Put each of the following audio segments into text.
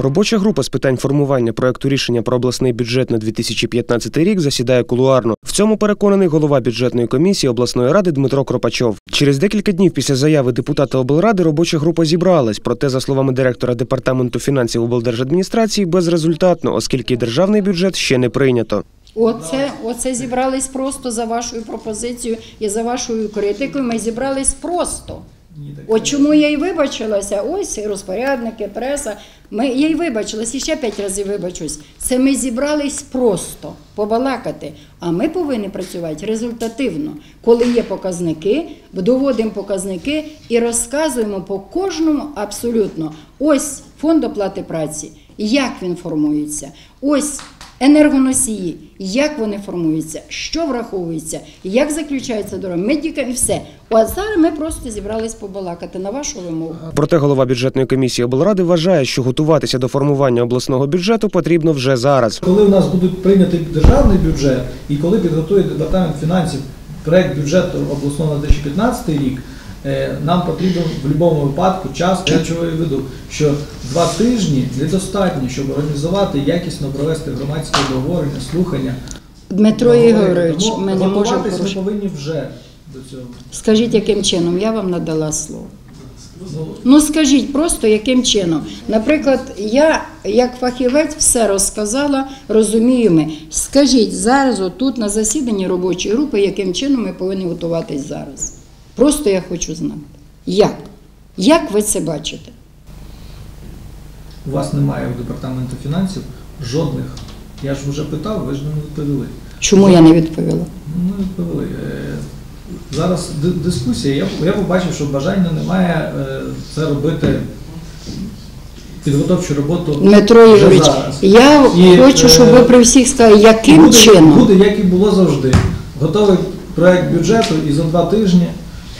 Робоча група з питань формування проекту рішення про обласний бюджет на 2015 рік засідає кулуарно. В цьому переконаний голова бюджетної комісії обласної ради Дмитро Кропачов. Через декілька днів після заяви депутата облради робоча група зібралась. Проте, за словами директора департаменту фінансів облдержадміністрації, безрезультатно, оскільки державний бюджет ще не прийнято. Оце, оце зібрались просто за вашою пропозицією і за вашою критикою. Ми зібрались просто. От чому я й вибачилася, ось розпорядники, преса. Ми, я й вибачилась, і ще п'ять разів вибачусь. Це ми зібрались просто побалакати. А ми повинні працювати результативно. Коли є показники, доводимо показники і розказуємо по кожному абсолютно. Ось фонд оплати праці, як він формується. Ось енергоносії, як вони формуються, що враховується, як заключається договір, медіка і все. А зараз ми просто зібрались побалакати на вашу вимогу. Проте голова бюджетної комісії облради вважає, що готуватися до формування обласного бюджету потрібно вже зараз. Коли у нас будуть прийняти державний бюджет і коли підготує департамент фінансів проект бюджету обласного на 2015 рік, нам потрібен в будь-якому випадку час. Я чого і веду, що два тижні недостатньо, щоб організувати якісно провести громадське обговорення, слухання. Дмитро Ігорович, ми не можемо ми повинні вже до цього. Скажіть, яким чином? Я вам надала слово. Ну, Ну скажіть просто яким чином. Наприклад, я як фахівець все розказала, розумію ми. Скажіть зараз, отут на засіданні робочої групи, яким чином ми повинні готуватись зараз. Просто я хочу знати. Як? Як ви це бачите? у вас немає у департаменту фінансів жодних. Я ж вже питав, ви ж не відповіли. Чому я не відповіла? Ну, не відповіли. Е, Зараз дискусія. Я, я побачив, що бажання немає е, це робити підготовчу роботу. Дмитро Ігорович, я І, хочу, щоб ви е, при всіх сказали, яким буде, чином. Буде, як і було завжди. Готовий проект бюджету і за два тижні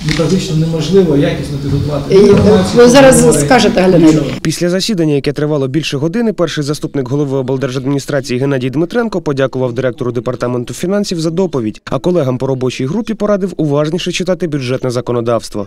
ну, практично неможливо якісно підготувати. Е, ви зараз скажете, Галина. Після засідання, яке тривало більше години, перший заступник голови облдержадміністрації Геннадій Дмитренко подякував директору департаменту фінансів за доповідь, а колегам по робочій групі порадив уважніше читати бюджетне законодавство.